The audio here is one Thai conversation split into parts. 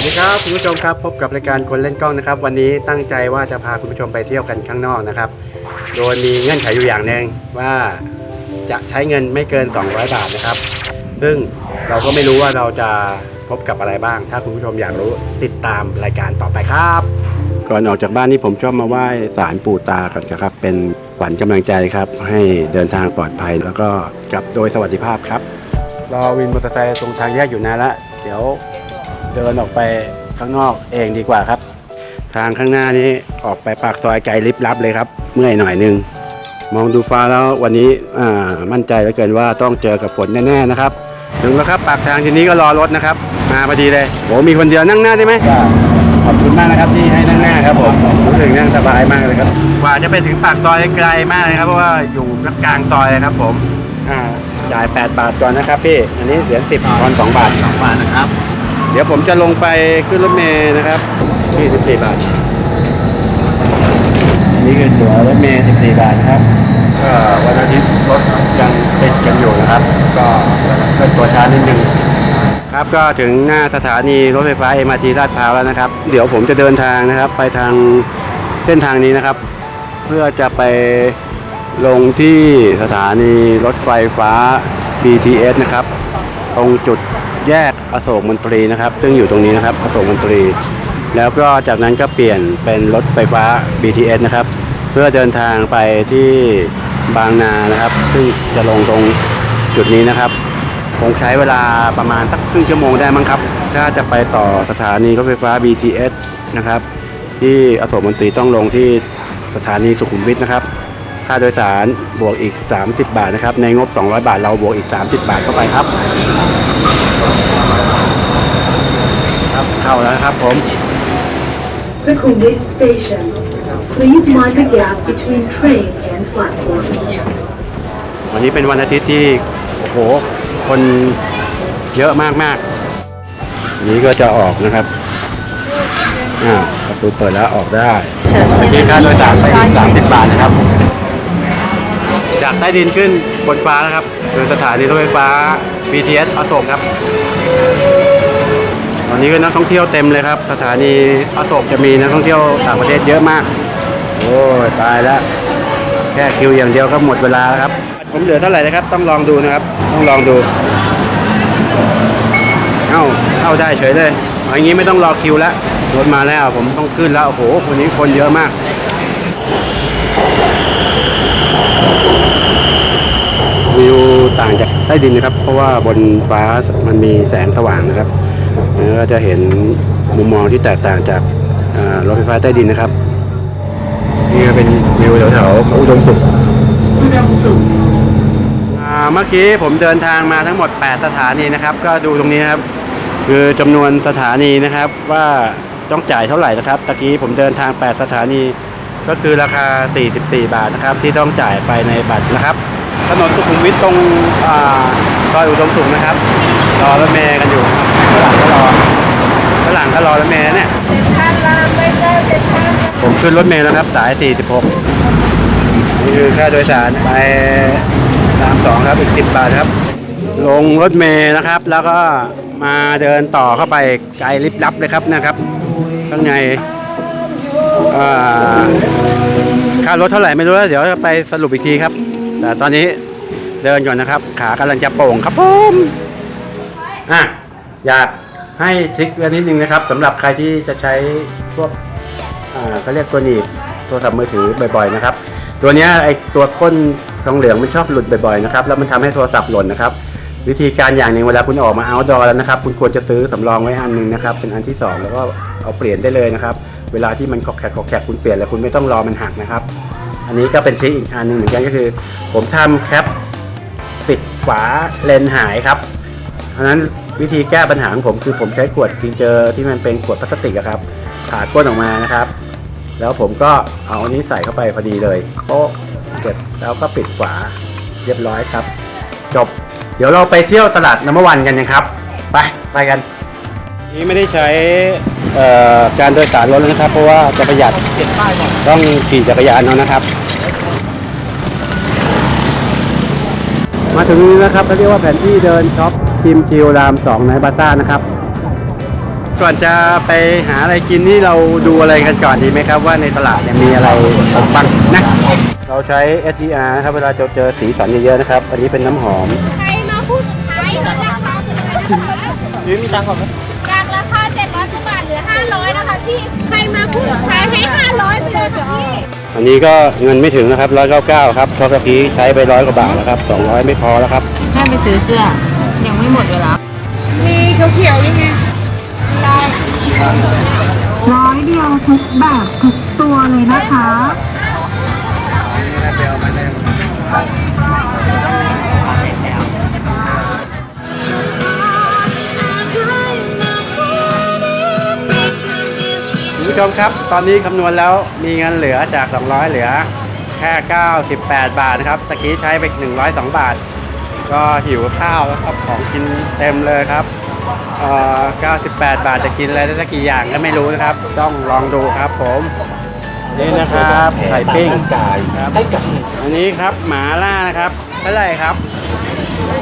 วัสดีครับคุณผู้ชมครับพบกับรายการคนเล่นกล้องนะครับ วันนี้ตั้งใจว่าจะพาคุณผู้ชมไปเที่ยวกันข้างนอกนะครับ โดยมีเงื่อนไขอยู่อย่างหนึ่งว่าจะใช้เงินไม่เกิน 200 บาทนะครับ ซึ่งเราก็ไม่รู้ว่าเราจะพบกับอะไรบ้าง ถ้าคุณผู้ชมอยากรู้ติดตามรายการต่อไปครับ ก่อนออกจากบ้านนี่ผมชอบมาไหว้ศาลปู่ตาก่อนครับ เป็นขวัญกำลังใจครับ ให้เดินทางปลอดภัย แล้วก็กลับโดยสวัสดิภาพครับรอวินมอเตอร์ไซค์ตรงทางแยกอยู่นานละเดี๋ยว เดินออกไปข้างนอกเองดีกว่าครับ ทางข้างหน้านี้ออกไปปากซอยไกลลิบลับเลยครับ เมื่อยหน่อยหนึง มองดูฟ้าแล้ววันนี้อ่ามั่นใจเหลือเกินว่าต้องเจอกับฝนแน่ๆนะครับ ถึงแล้วครับปากทางทีนี้ก็รอรถนะครับ มาพอดีเลยโหมีคนเดียวนั่งหน้าได้ไหมขอบคุณมากนะครับที่ให้นั่งหน้าครับผมรู้สึกนั่งสบายมากเลยครับกว่าจะไปถึงปากซอยไกลมากเลยครับเพราะว่าอยู่กลางซอยเลยครับ ผมอ่าจ่าย 8 บาทก่อนนะครับพี่อันนี้เหรียญ10ทอน2บาท2บาทนะครับ เดี๋ยวผมจะลงไปขึ้นรถเมล์นะครับที่14บาท นี่คือตั๋วรถเมล์14บาทนะครับ ก็วันอาทิตย์รถยังติดกันอยู่นะครับ ก็เพิ่มตัวช้านิดนึงครับก็ถึงหน้าสถานีรถไฟฟ้า MRT ลาดพร้าวแล้วนะครับ เดี๋ยวผมจะเดินทางนะครับไปทางเส้นทางนี้นะครับ เพื่อจะไปลงที่สถานีรถไฟฟ้า BTS นะครับ ตรงจุด แยกอโศกมนตรีนะครับ ซึ่งอยู่ตรงนี้นะครับอโศกมนตรี แล้วก็จากนั้นก็เปลี่ยนเป็นรถไฟฟ้า BTS นะครับ เพื่อเดินทางไปที่บางนานะครับ ซึ่งจะลงตรงจุดนี้นะครับคงใช้เวลาประมาณสักครึ่งชั่วโมงได้มั้งครับ ถ้าจะไปต่อสถานีรถไฟฟ้า BTS นะครับ ที่อโศกมนตรีต้องลงที่สถานีสุขุมวิทนะครับ ค่าโดยสารบวกอีก 30 บาทนะครับ ในงบ 200 บาทเราบวกอีก 30 บาทเข้าไปครับ ครับเข้าแล้วนะครับผม Sukhumvit Station. Please mind the gap between train and platform. วันนี้เป็นวันอาทิตย์ที่ โอ้โห คนเยอะมากมากๆนี้ก็จะออกนะครับอ่าประตูเปิดแล้วออกได้เมื่อกี้ค่าโดยสารไปสามสิบบาทนะครับ จากใต้ดินขึ้นบนฟ้านะครับคือสถานีรถไฟฟ้า BTS อโศกครับ ตอนนี้ก็นักท่องเที่ยวเต็มเลยครับ สถานีอโศกจะมีนักท่องเที่ยวต่างประเทศเยอะมาก โอ้ยตายแล้วแค่คิวอย่างเดียวก็หมดเวลาแล้วครับ ผมเหลือเท่าไหร่นะครับ ต้องลองดูนะครับ ต้องลองดู เอ้าเข้าได้เฉยเลยอย่างนี้ไม่ต้องรอคิวแล้วรถมาแล้วผมต้องขึ้นแล้วโอ้โหวันนี้คนเยอะมาก วิวต่างจากใต้ดินนะครับ เพราะว่าบนฟ้ามันมีแสงสว่างนะครับแล้วก็จะเห็นมุมมองที่แตกต่างจากอ่ารถไฟฟ้าใต้ดินนะครับ นี่ก็เป็นวิวแถวๆอุดมสุขอ่าเมื่อกี้ผมเดินทางมาทั้งหมด 8 สถานีนะครับ ก็ดูตรงนี้นะครับ คือจำนวนสถานีนะครับว่าต้องจ่ายเท่าไหร่นะครับตะกี้ผมเดินทาง 8 สถานี ก็คือราคา 44 บาทนะครับ ที่ต้องจ่ายไปในบัตรนะครับ ถนนสุขุมวิทตรงซอยอุดมสุขนะครับ รอรถเมย์กันอยู่ฝรั่งก็รอฝรั่งก็รอรถเมย์เนี่ยผมขึ้นรถเมล์แล้วครับ สาย 46 นี่คือค่าโดยสารไปตามสองครับ อีก 10 บาทครับ ลงรถเมล์นะครับ แล้วก็มาเดินต่อเข้าไปไกลลิบลับเลยครับนะครับ ข้างใน ค่ารถเท่าไหร่ไม่รู้แล้วเดี๋ยวไปสรุปอีกทีครับ แต่ตอนนี้เดินก่อนนะครับ ขากำลังจะโป่งครับผมอะอยากให้ทริคอันนิดนึงนะครับสำหรับใครที่จะใช้พวกอ่าเขาเรียกตัวหนีบโทรศัพท์มือถือบ่อยๆนะครับ ตัวเนี้ยไอตัวก้นทองเหลืองไม่ชอบหลุดบ่อยๆนะครับแล้วมันทำให้โทรศัพท์หล่นนะครับ วิธีการอย่างหนึ่งเวลาคุณออกมา outdoor แล้วนะครับ คุณควรจะซื้อสำรองไว้อันหนึงนะครับ เป็นอันที่สองแล้วก็เอาเปลี่ยนได้เลยนะครับ เวลาที่มันขอกแขกขอกแขกคุณเปลี่ยนแล้วคุณไม่ต้องรอมันหักนะครับ อันนี้ก็เป็นทริคอีกอันหนึ่งเหมือนกันก็คือ ผมทำแคปปิดฝาเลนหายครับเพราะนั้นวิธีแก้ปัญหาของผมคือผมใช้ขวดจิงเจอที่มันเป็นขวดพลาสติกครับผ่าก้นออกมานะครับ แล้วผมก็เอาอันนี้ใส่เข้าไปพอดีเลยโป๊ะเสร็จแล้วก็ปิดฝาเรียบร้อยครับ จบ เดี๋ยวเราไปเที่ยวตลาดน้ำวันกันนะครับ ไปไปกัน นี่ไม่ได้ใช้ การโดยสารรถแล้วนะครับ เพราะว่าจะประหยัดเปลี่ยนป้ายก่อนต้องขี่จักรยานเอานะครับ มาถึงนี้นะครับเขาเรียกว่าแผนที่เดินช็อปทีมคิวรามสองในบาซ่านะครับ ก่อนจะไปหาอะไรกินนี่เราดูอะไรกันก่อนดีไหมครับว่าในตลาดเนี่ยมีอะไรบ้างนะเราใช้ SDR นะครับเวลาเจอเจอสีสันเยอะๆนะครับ อันนี้เป็นน้ำหอมใครมาพูดสุดท้ายลดราคาถึงเลยนะคะยืมมีตังค์ก่อนไหม 500นะคะพี่ใครมาพูดสุดท้ายให้500ไปเลยค่ะพี่อันนี้ก็เงินไม่ถึงนะครับ199ครับเพราะเมื่อกี้ใช้ไปร้อยกว่าบาทแล้วครับ200 ไม่พอแล้วครับแม่ไปซื้อเสื้อ ยังไม่หมดเวลาร้อยเดียวทุกแบบทุกตัวเลยนะคะ ชมครับ ตอนนี้คำนวณแล้วมีเงินเหลือจาก 200 เหลือแค่ 98 บาทนะครับตะกี้ใช้ไป 102 บาท ก็หิวข้าวแล้วครับของกินเต็มเลยครับเอ่อ98 บาทจะกินอะไรได้สักกี่อย่างก็ไม่รู้นะครับ ต้องลองดูครับผมนี่นะครับไข่ปิ้งครับอันนี้ครับหมาล่านะครับเท่าไหร่ครับ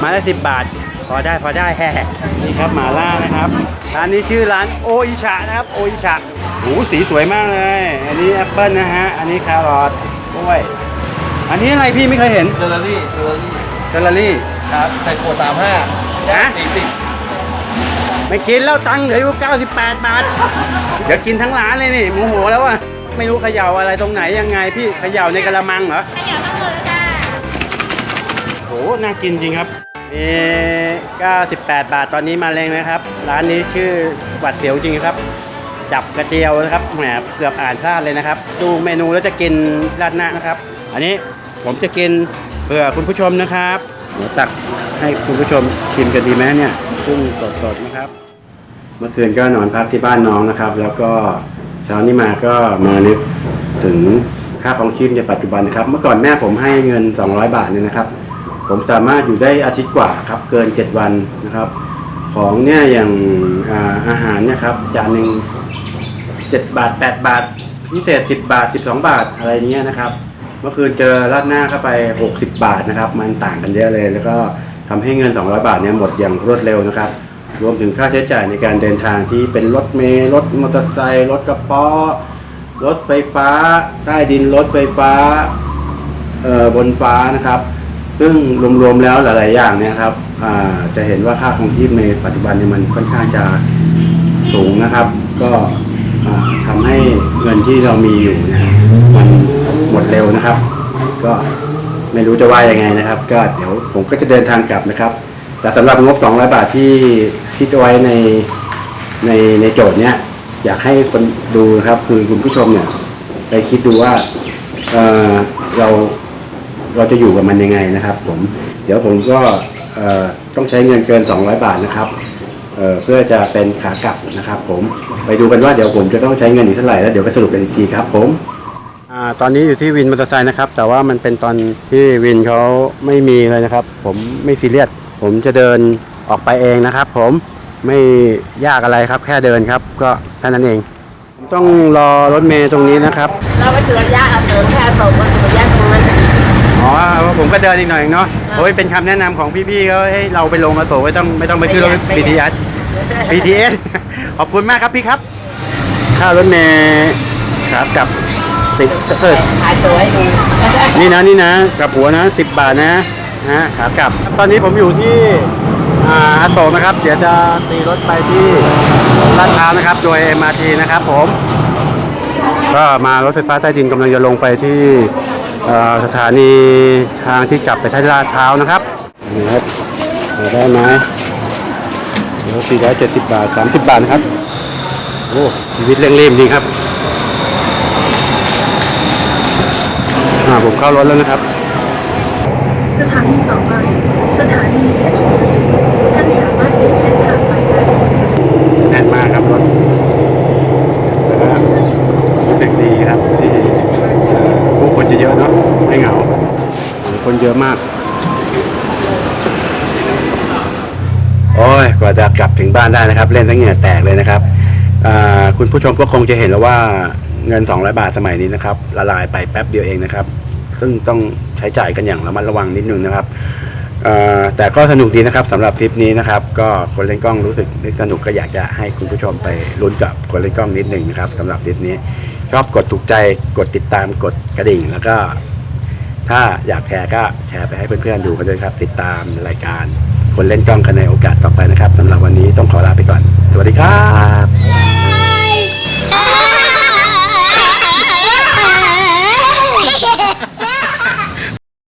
หมาละสิบบาท พอได้พอได้แฮ่นี่ครับหมาล่านะครับร้านนี้ชื่อร้านโออิชะนะครับโออิชะ โอ้โหสีสวยมากเลย อันนี้แอปเปิลนะฮะ อันนี้แครอทกล้วย อันนี้อะไรพี่ไม่เคยเห็นเซอร์รี่เซอร์รี่เซลลารี่ ครับไข่โคสามห้าฮะสี่สิบไม่กินแล้วตังค์เหลืออยู่98 บาท เดี๋ยวกินทั้งร้านเลยนี่โมโหแล้วอะไม่รู้เขย่าอะไรตรงไหนยังไงพี่เขย่าในกระมังเหรอขยับทั้งหมดเลยจ้าโหน่ากินจริงครับมี98 บาทตอนนี้มาแรงนะครับ ร้านนี้ชื่อหวัดเสียวจริงครับ จับกระเจียวนะครับแหมเกือบอ่านพลาดเลยนะครับ ดูเมนูแล้วจะกินราดหน้านะครับ อันนี้ผมจะกินเพื่อคุณผู้ชมนะครับเดี๋ยวตักให้คุณผู้ชมชิมกันดีไหมเนี่ยกุ้งสดๆนะครับ เมื่อคืนก็นอนพักที่บ้านน้องนะครับ แล้วก็เช้านี้มาก็มานึกถึงค่าของชีพในปัจจุบันนะครับ เมื่อก่อนแม่ผมให้เงิน 200 บาทเนี่ยนะครับ ผมสามารถอยู่ได้อาทิตย์กว่าครับ เกิน 7 วันนะครับ ของเนี่ยอย่างอาอาหารเนี่ยครับจานหนึ่ง7บาท8บาท พิเศษ10บบาท12บสองบาทอะไรเงี้ยนะครับ เมื่อคืนเจอราดหน้าเข้าไป60บบาทนะครับ มันต่างกันเยอะเลย แล้วก็ทำให้เงิน200บาทเนี่ยหมดอย่างรวดเร็วนะครับ รวมถึงค่าใช้จ่ายในการเดินทางที่เป็นรถเมล์รถมอเตอร์ไซค์รถกระป๋อรถไฟฟ้า ใต้ดินรถไฟฟ้าเอ่อบนฟ้านะครับ ซึ่งรวมๆแล้วหลาย ๆ อย่างเนี่ยครับจะเห็นว่าค่าครองชีพในปัจจุบันเนี่ยมันค่อนข้างจะสูงนะครับ ก็อ่าทำให้เงินที่เรามีอยู่เนี่ยมันหมดเร็วนะครับ ก็ไม่รู้จะว่ายังไงนะครับ ก็เดี๋ยวผมก็จะเดินทางกลับนะครับ แต่สำหรับงบ 200 บาทที่คิดไว้ในในในโจทย์เนี้ยอยากให้คนดูนะครับ คือคุณผู้ชมเนี่ยไปคิดดูว่าเเรา เราจะอยู่กับมันยังไงนะครับ ผม เดี๋ยวผมก็เอ่อต้องใช้เงินเกิน 200 บาทนะครับเอ่อเพื่อจะเป็นขากลับนะครับ ผมไปดูกันว่าเดี๋ยวผมจะต้องใช้เงินอีกเท่าไหร่แล้วเดี๋ยวไปสรุปกันอีกทีครับ ผมอ่าตอนนี้อยู่ที่วินมอเตอร์ไซค์นะครับ แต่ว่ามันเป็นตอนที่วินเขาไม่มีเลยนะครับ ผมไม่ซีเรียสผมจะเดินออกไปเองนะครับ ผมไม่ยากอะไรครับ แค่เดินครับ ก็แค่นั้นเองผมต้องรอรถเมย์ตรงนี้นะครับ เราไปเสือยะเอาเสริมแค่ส่งก็เสือยะตรงนั้น อ๋อผมก็เดินอีกหน่อยเนาะโอ้ยเป็นคำแนะนำของพี่ๆเขาให้เราไปลงอโศกไม่ต้องไม่ต้องไปขึ้นรถ BTS BTS ขอบคุณมากครับพี่ครับค่ารถเมย์ครับกับสิบเออถ่ายตัวให้ดูนี่นะนี่นะกลับหัวนะสิบบาทนะนะขากลับ ตอนนี้ผมอยู่ที่อ่าอโศกนะครับ เดี๋ยวจะตีรถไปที่ลาดพร้าวนะครับ โดย MRT นะครับผม ก็มารถไฟฟ้าใต้ดินกำลังจะลงไปที่เอ่อ สถานีทางที่กลับไปใช้ลาดพร้าวนะครับนี่ครับได้ไหมเดี๋ยว470 บาท 30 บาทนะครับ โอ้ชีวิตเร่งรีบจริงครับผมเข้ารถแล้วนะครับ สถานีต่อไป สถานีเพชรบุรีท่านสามารถเปลี่ยนเส้นทางไปได้ แน่นมากครับรถแต่ว่ารู้สึกดีครับที่เอ่อผู้คนจะเยอะเนาะไม่เหงาคน เยอะมาก โอ้ยกว่าจะกลับถึงบ้านได้นะครับ เล่นทั้งเหงื่อแตกเลยนะครับคุณผู้ชมก็คงจะเห็นแล้วว่าเงิน 200 บาทสมัยนี้นะครับ ละลายไปแป๊บเดียวเองนะครับ ซึ่งต้องใช้จ่ายกันอย่างระมัดระวังนิดนึงนะครับแต่ก็สนุกดีนะครับสำหรับทริปนี้นะครับ ก็คนเล่นกล้องรู้สึกสนุกก็อยากจะให้คุณผู้ชมไปลุ้นกับคนเล่นกล้องนิดหนึ่งนะครับสำหรับทริปนี้ชอบกดถูกใจกดติดตามกดกระดิ่ง แล้วก็ ถ้าอยากแชร์ก็แชร์ไปให้เพื่อนๆดูกันด้วยครับ ติดตามรายการ คนเล่นกล้องกันในโอกาสต่อไปนะครับสำหรับวันนี้ต้องขอลาไปก่อน สวัสดีครับ